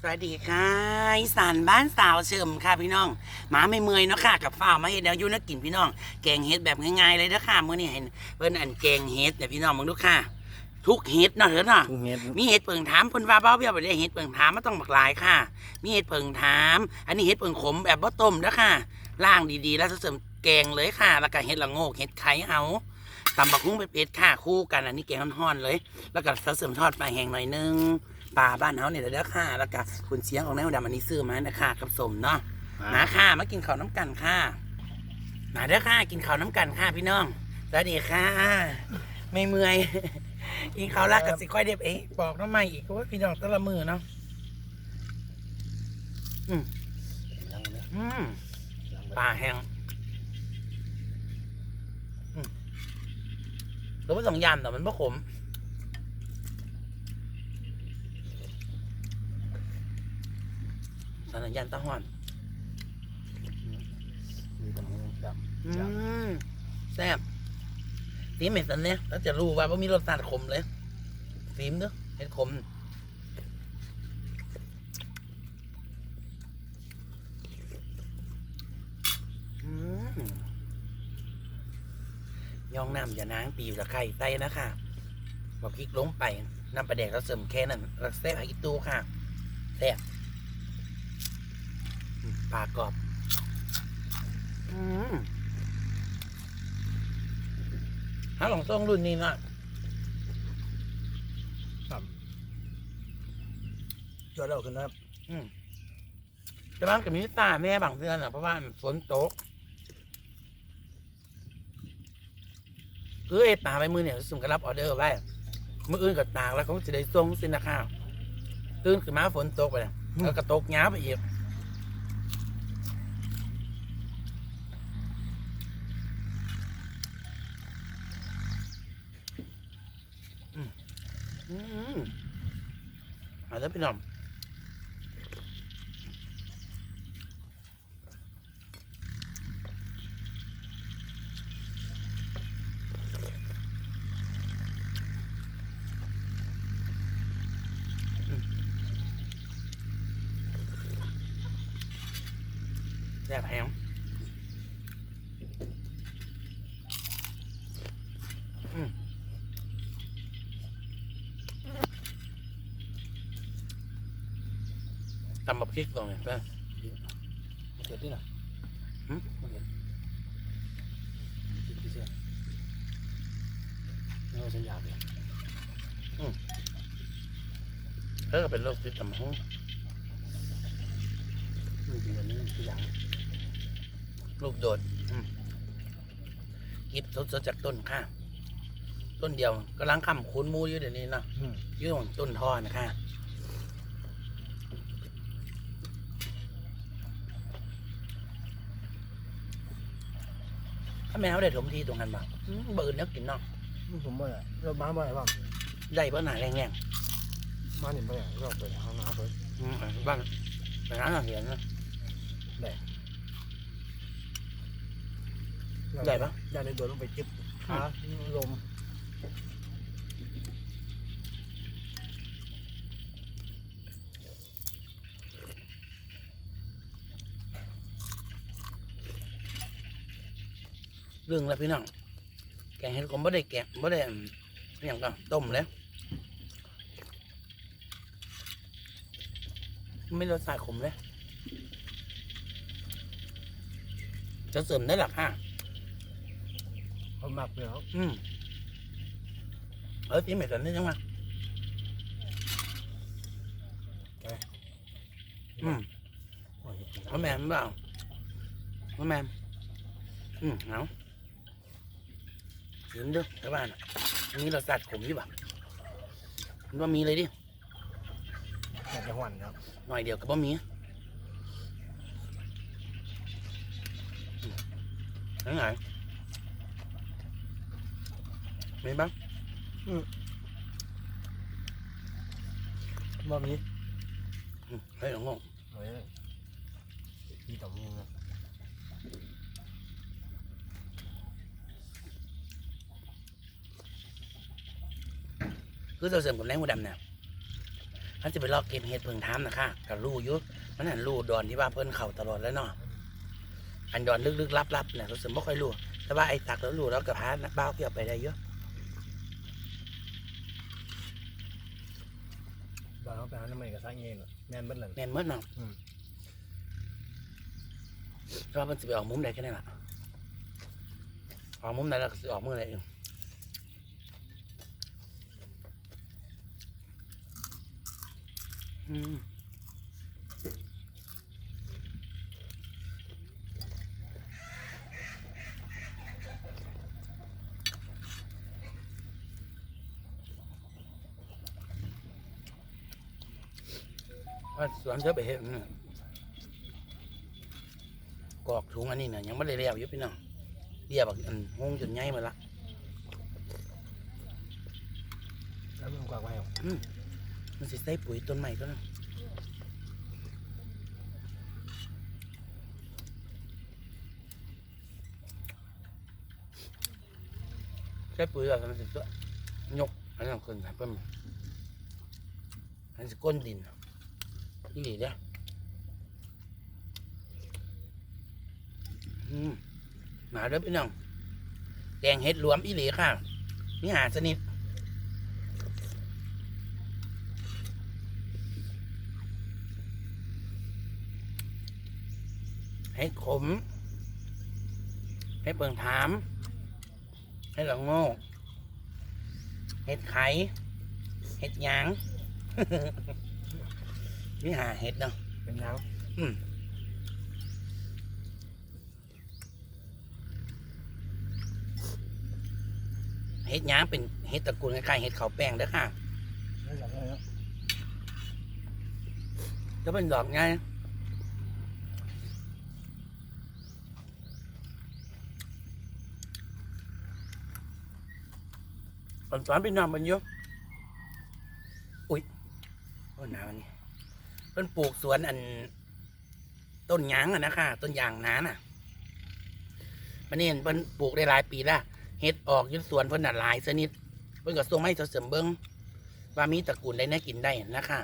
สวัสดีค่ะอีสานบ้านสาวเฉิมค่ะพี่น้องหมาไม่เมอยเนาะค่ะกับฝ้าวมาเห็ดแนวอยูนักกินพี่น้อง แกงเห็ดแบบง่ายๆเลยเด้อค่ะมื้อนี้เห็นเพิ่นอันแกงเห็ดเนี่ยพี่น้องมึงดูค่ะ ทุกเห็ดเนาะเถอะเนาะทุกเฮ็ดมีเห็ดเปิงถามเพิ่นว่าเบ้าเบี้ยบ่ได้เห็ดเปิงถามมันต้องบักหลายค่ะ มีเห็ดเปิงถาม อันนี้เห็ดเปิงขมแบบบ่ต้มเด้อค่ะล่างดีๆ แล้วเสริมแกงเลยค่ะ แล้วก็เห็ดละโงกเห็ดไข่เอาตำบักหุ้งเป็ดๆค่ะคู่กันอันนี้แกงฮ้อนๆเลย แล้วก็เสริมทอดปลาแห้งหน่อยนึง ปลาบ้านเฮาเนี่ยเด้อค่ะ แล้วก็คุณเสียงของนายดำอันนี้ซื้อมานะคะกับสมเนาะมาค่ะมากินข้าวน้ำกันค่ะมาเด้อค่ะ กินข้าวน้ำกันค่ะพี่น้องสวัสดีค่ะ ไม่เมื่อยกินข้าวรักกับสิค่อยเด็บเอ๊ะบอกน้ำใหม่อีกว่าพี่น้องแตละมือเนาะอืมอืมปลาแห้งอืมหรือว่าสองยามแต่มันไม่ขม สองยามตะหอนมีตำหูจับอืมแซ่บซีมเห็ดอันเนี้ยแล้วจะรู้ว่าว่ามีรสชาติขมเลยซีมเด้อเห็ดขมอืมยองน้ำอย่านางปีอยู่ตะไคร่ใส่นะคะบอกพริกลงไปน้ำปลาแดกแล้วเสริมแค่นั้นแล้วแซ่บอีกตูค่ะแซ่บอืม ปลากรอบ อืมถ้าลองส่งรุ่นนี้นะยอดเราขึ้นนะครับ อืมแต่บ้านกับมิตาแม่บางเดือนอะเพราะว่าฝนตกคือไอ้ป่าไปมือเนี่ยสุ่มกระรับออเดอร์ไว้มืออื่นกับตากแล้วเขาจะได้ส่งสินะข้าวตื่นขึ้นมาฝนตกไปแล้วแล้วก็ตกง้าไปอีกอืมมา แล้วพี่น้อง แซ่บแห้งอืมตำบัก พริกตรงนี้เพื่อนมาเกิดที่ไหนหืมมาเกิดที่เสื้อนี่ว่าฉันอยากเลยเออเป็นโรคติดตำหงมันกินแบบนี้คืออย่างลูกโดดอืมกิบสดๆจากต้นค่ะ ต้นเดียวกำลังคำคูนหมูอยู่เดี๋ยวนี้เนาะอืมอยู่ตรงต้นทอนะคะ ถ้าแมวได้ถมทีตรงนั้นบ้างเบิร์นแล้วกินเนาะผมว่าเราบ้าบ่อยบ้างได้เพื่อหนาแรงบ้านนี่บ่อยเราเปิดห้องน้ำเปิดๆอืมบ้างไปร้านอาหารนะได้ปะได้ในโดนลงไปจิบขาลม เรื่องแล้วพี่น้อง แกงเห็ดผมไม่ได้แกะไม่ได้อันอหย่างก็ต้มแล้วไม่รสชาติขมเลย จะเสริมได้หรอค่ะเขาหมักเลยครับอืมเออที่เหมือนกันนี่จังมาอืมโอ้ยเอาแมนเปล่าเอาแมนอืมเอา ยืนเด้อชาวบ้านอะอันนี้เราสัตว์ขมอยู่ป่ะมันว่ามีเลยดิอยากจะหวันครับหน่อยเดียวก็บ่มีอืมไหนมีบ้างบ่มีอืมเฮ้ยหลงงเฮ้ยมีต่อมีนะ คือเราเสริมกับแรงหูดำเนี่ยเขาจะไปลอกเก็บเห็ดเพิ่งทามนะคะกับรูอยุมันหันรูดอนที่ว่าเพิ่นเข่าตลอดแล้วเนาะอันดอนลึกๆลับๆเนี่ยรู้สึกไม่ค่อยรู้แต่ว่าไอ้ตักแล้วรู้แล้วกับพาบ้าวเพียบไปได้เยอะบ้านเขาไปหาน้ำมันกับสร้างเองเนาะแม่นเบิดเลยแม่นเมื่อเนาะอืมแต่ว่ามันจะไปออกมุมใดแค่นั้นแหละออกมุมไหนแล้วก็สิออกมุมไหนเองอืมว่า สวนเธอไปเห็นเนี่ยกอกถุงอันนี้เนี่ยยังไม่ได้เรียบอยู่พี่น้องเรียบอันหงจนใหญ่หมดละแล้วมันกวาดไว้เอ มันสิใส่ปุ๋ยต้นใหม่ก็นะใส่ปุ๋ยแบบมันสิตัวยกอันนั้นขึ้นไปเพิ่มอันสิก้นดินอีหลีเด้ออืมมาเด้อพี่น้องแกงเห็ดรวมอีหลีค่ะนี่หาสนิท ให้ขม ให้เปิงถาม ให้หลังโง่เห็ดไข่เห็ดหยาง นี่หาเห็ดเนาะเป็นยังอืมเห็ดหยางเป็นเห็ดตระกูลคล้ายๆเห็ดเขาวแป้งเด้อค่ะไม่อยากได้แล้วแล้วเป็นดอกไง ตอนสอนพี่น้องมันเยอะอุ้ยโอ้หนาวนี่เพิ่นปลูกสวนอัน ต้นยางอะนะคะต้นยางน้าน่ะมันนี่เห็นเพิ่นปลูกได้หลายปีและเฮ็ดออกยุนสวนเพิ่นน่ะหลายชนิดเพิ่นก็ส่งมาให้เสริมเบิ้งว่ามีตระกูลได้แน่กินได้นะคะ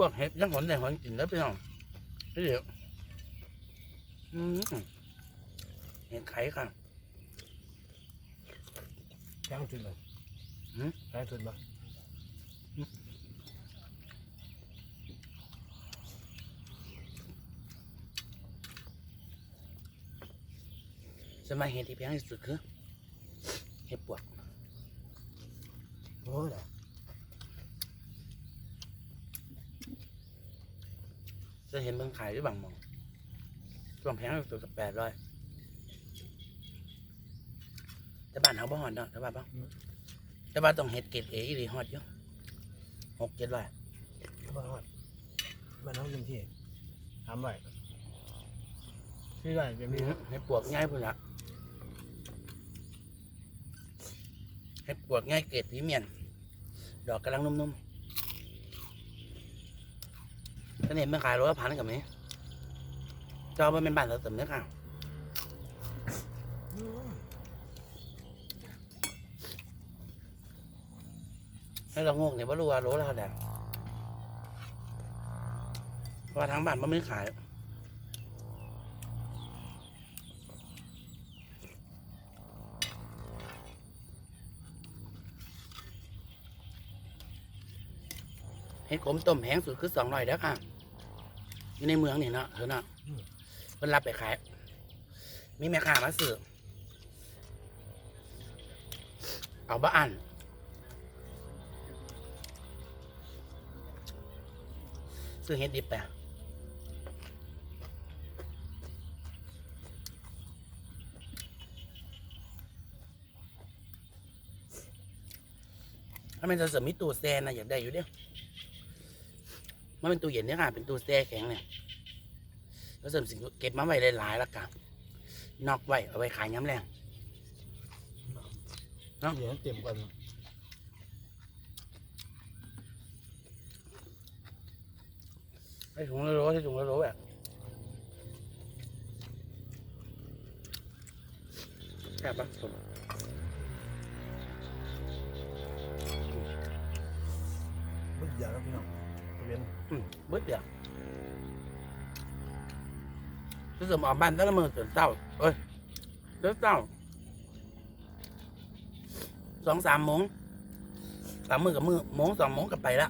พวกเห็ดยังหอนได้หอนกินแล้วพี่น้องเดี๋ยวอืมเห็ดไข่ค่ะย่างจุดเลยหืมย่างจุดบ่สมัยเห็ดที่แพงที่สุดคือเห็ดปวกโอ้ย จะเห็นเมืองขายหรือบางหมองช่วงแพงที่สุดกับแปดร้อยแต่บ้านเขาบ่ฮอดเนาะแต่บ้านบ่แต่บ้านต้องเห็ดเกรดเออีหลีฮอดอยู่หกเจ็ดร้อยบ้านฮอดบ้านน้องเป็นที่ถามไว้ที่ไรจะมีเห็ดปวกง่ายพุ่นละเห็ดปวกง่ายเกรดพรีเมียมดอกกำลังนุ่มๆ ถ้าเห็นเมือขายร้อยละพันกับนี้เจ้าบ่เป็นบ้านเสริมเนื้อค่ะให้เรางงเนี่ยว่ารู้ว่ารู้แล้วแหละเพราะว่าทางบ้านมันไม่ขายเห็ดขมต้มแห้งสุดคือสองร้อยแล้วค่ะ อยู่ในเมืองนี่เนาะเธอเนาะเพิ่นรับไปขาย มีแม่ค้ามาซื้อเอาบ้านซื้อเห็ดดิบไปถ้ามันจะเสริมมีตู้แซ่นะอยากได้อยู่เด้ มันเป็นตู้เย็นเนี่ยค่ะ เป็นตู้แซ่แข็งเนี่ยแล้วเสริมสิ่งเก็บมาไว้หลายๆแล้วกันนอกไว้เอาไว้ขายย้ำแรงเนาะเดี๋ยวเตรียมก่อนให้ถุงละโลให้ถุงละโลแบบแซ่บปะสมไม่อยากแล้วพี่น้อง เวียนอืมเบิดเดียวจะสมออกบ้านแต่ละมือตื่นเต้าเอ้ยเตื่นเต้าสองสามโมงสามมือกับมือโมงสองโมงกับไปละ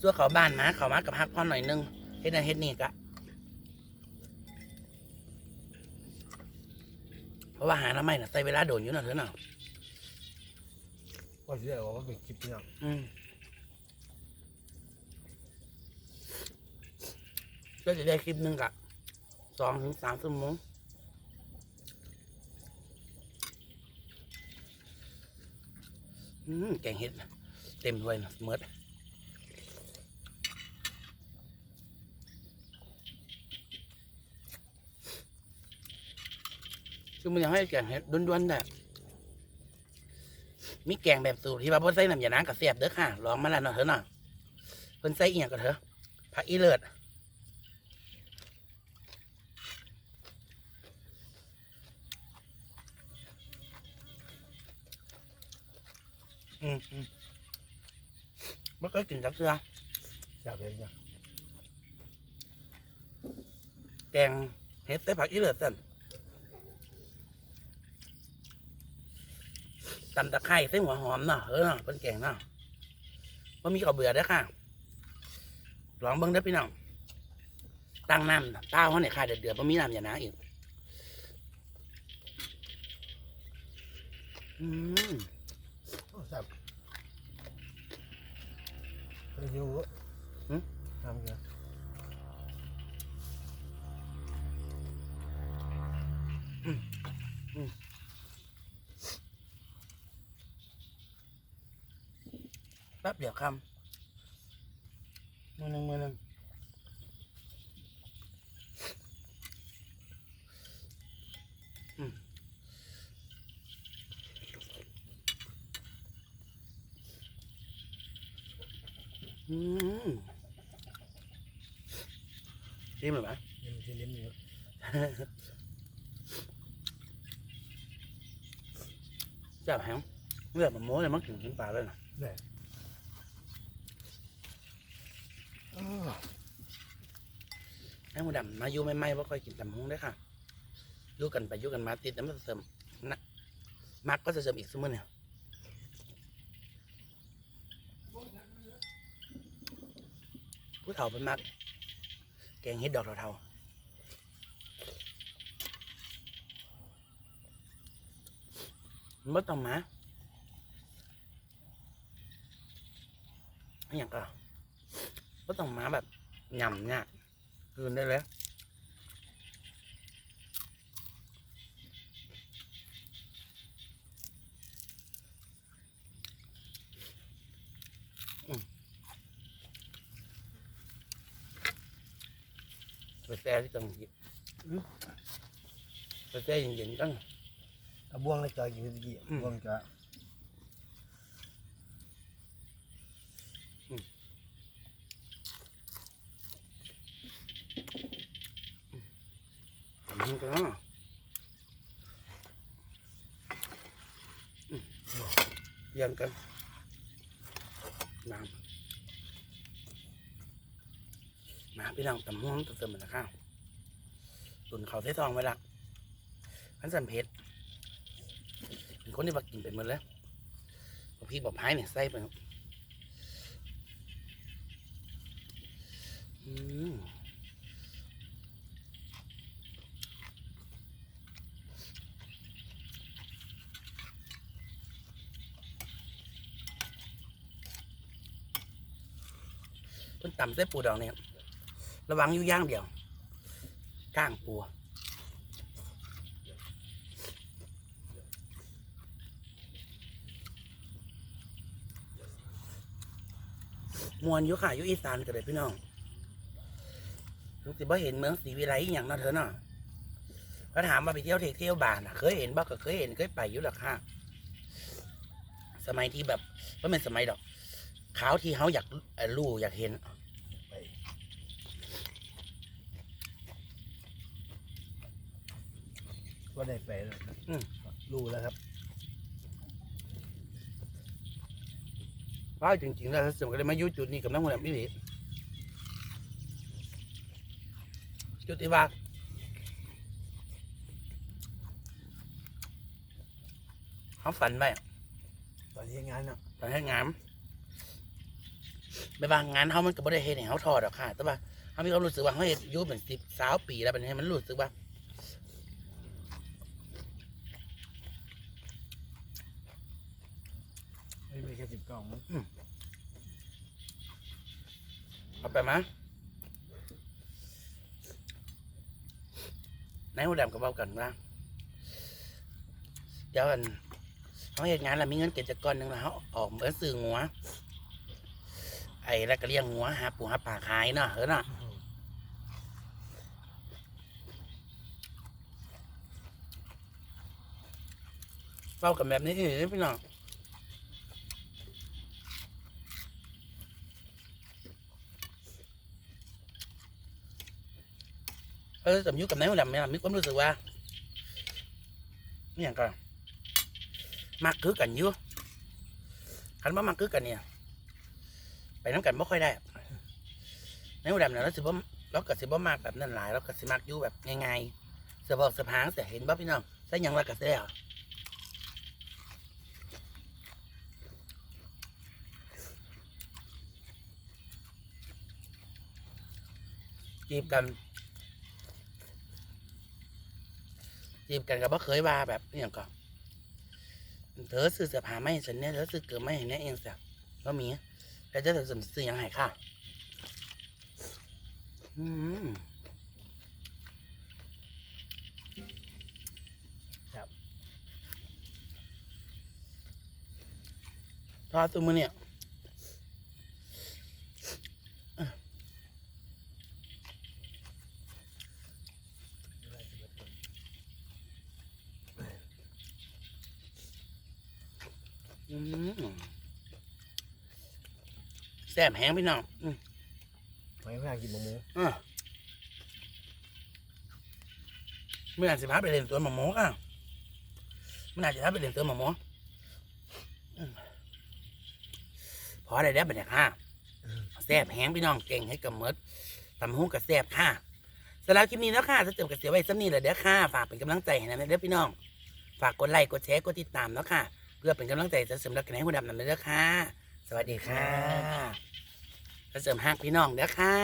ส่วนเขาบ้านมาเขามากับพักพ่อหน่อยนึงเฮ็ดนั่นเฮ็ดนี่กะเพราะว่าหาน้ำไม่น่ะใช้เวลาโดนอยู่นะเถอะเนาะก็จะได้ออกมาเป็นคลิปพี่น้องอืม ก็จะได้คลิปหนึ่งกะสองถึงสามชั่วโมงแกงเห็ดเต็มถ้วยนะเมื่อคือมันอยากให้แกงเห็ดด้วนๆแบบมีแกงแบบสูตรที่ว่าพ่ใส่น้ำยาน้ำกับเสียบเด้อค่ะลองมาแล้วเนาะเถอะเนาะเพิ่นใส่เอียงกับเถอะผักอีเลิศ อืมอืมไม่เคยกินจักเทืออยากเลยจ้ะแกงเห็ดใส่ผักอีเหลิศสั่นตำตะไคร้ใส่หัวหอมเนาะเออเนาะเป็นแกงเนาะว่ามีข้าวเบื่อเด้อค่ะลองเบิ่งเด้อพี่น้องตั้งน้ำต้าเขาเนี่ยค่ะเดือดเดือดๆบ่มีน้ำอย่านะอีกอืม แซ่บเป็นหิวทำกันแป๊บเดียวคำมือหนึ่งมือหนึ่งอืม อืมชิมหรือเปล่ายังมีที่ลิ้นอยู่จับแฮงเลือดมันโม้เลยมันถึงกินปลาเลยนะเนี่ยอ้าวไอ้หมูดำมาอยู่ไม่ไหม้ว่าค่อยกินตำฮงได้อค่ะอยู่กันไปอยู่กันมาติดแล้วมันจะเสริมนะมักก็จะเสริมอีกสมมติเนี่ย ผู้เฒ่าเป็นมัก แกงเห็ดดอกเทาๆมันบ่ต้องมาอย่างก็ก็ต้องมาแบบหย่ำเนี่ยคืนได้เลย ไปแซ่ที่ต้องหยิบอืมไปแซ่เย็นๆตั้งเอาบ่วงเลยจอยกินตะกี้อืมบ่วงจะมันก็อืมเยี่ยมกันน้ำมาพี่น้องตำม่วงตำเติมเหมือนข้าว ตุนเขาใส่ซองไว้ละพันสันเพชรเป็นคนที่บักกินเป็นหมดแล้วบอกพี่บอกพายเนี่ยใส่ไปครับอืมเพิ่นตำเส้ปูดอกเนี่ยระวังอยู่ย่างเดียว ก้างปูมวนอยู่ค่ะอยู่อีสานกันเลยพี่น้องถึงสิบ่เห็นเมืองศรีวิไลอย่างเนาะเธอเนาะก็ถามว่าไปเที่ยวเทคเที่ยวบานอะเคยเห็นบ่ก็เคยเห็นเคยไปอยู่หรอกค่ะ สมัยที่แบบว่าเป็นสมัยดอกขาวที่เขาอยากรู้อยากเห็น ไป ก็ได้ไปแล้วอืมรู้แล้วครับว่าจริงๆแล้วเสริมก็เลยมาอยู่จุดนี้กับน้ำมันพี่หลีจุดที่ว่าเขาฝันไปตอนที่งานเนาะตอนให้งานไปบางงานเขามันก็ไม่ได้เห็นให้เขาถอดหรอกค่ะ แต่ว่าเขามีความรู้สึกว่าเขาเห็นอายุเป็นสิบสาวปีแล้วเป็นให้มันรู้สึกว่า ไม่มีแค่สิบกล่องเอาไปมาในหัวดำกับเบากันว่าเดี๋ยวกันเขาเห็นงานแล้วมีเงินเก็บจากก้อนหนึ่งแล้วเขาออกเหมือนสื่อหัว ไอ้แล้วก็เลี้ยงหัวหาปูหาปลาขายเนาะเออเนาะเบากันแบบนี้นี่พี่น้องเออสมยุคกับนายหัวดำเนี่ยมีความรู้สึกว่านี่อย่างก็มักคือกันอยู่คันว่ามักคือ กันเนี่ยไปน้ำกันไม่ค่อยได้ในหัวดำเนี่ยเราสิบ่เราก็สิบ่มากแบบนั้นหลายเราก็สิมักอยู่แบบง่ายๆเสือบอกเสือพางเสือเห็นบ่พี่น้องใส่หยังเราก็เสียจีบกัน จีบกันก็บ่เคยว่าแบบนี่อย่างก็เธอซื้อเสื้อผ้าไม่ให้ฉันเนี่ยเธอซื้อเกิดไม่เห็นเนี่ยเองสักก็มีแล้วจะสมซื้อยังไงค่ะอืมทอดตัวมือเนี่ย แซ่บแห้งพี่น้องอืมไม่พยายามกินหมูหมูอะไม่อาจจะพาไปเล่นสวนหมอหมอะไม่อาจจะพาไปเล่นสวนหมอหมอืมพอได้แล้วบัดเนี่ยค่ะแซ่บแห้งพี่น้องเก่งให้กับมดตำหุ้งกับแซ่บค่ะสำหรับคลิปนี้แล้วค่ะถ้าเติมกับเสียไว้สักนี้แหละเด้อค่ะ ฝากเป็นกำลังใจให้นะเด้อพี่น้อง ฝากกดไลค์กดแชร์กดติดตามแล้วค่ะ เพื่อเป็นกำลังใจจะเสริมรักกันให้หุ่นดำนั่นเด้อค่ะ สวัสดีค่ะจะเสริมหักพี่น้องเด้อค่ะ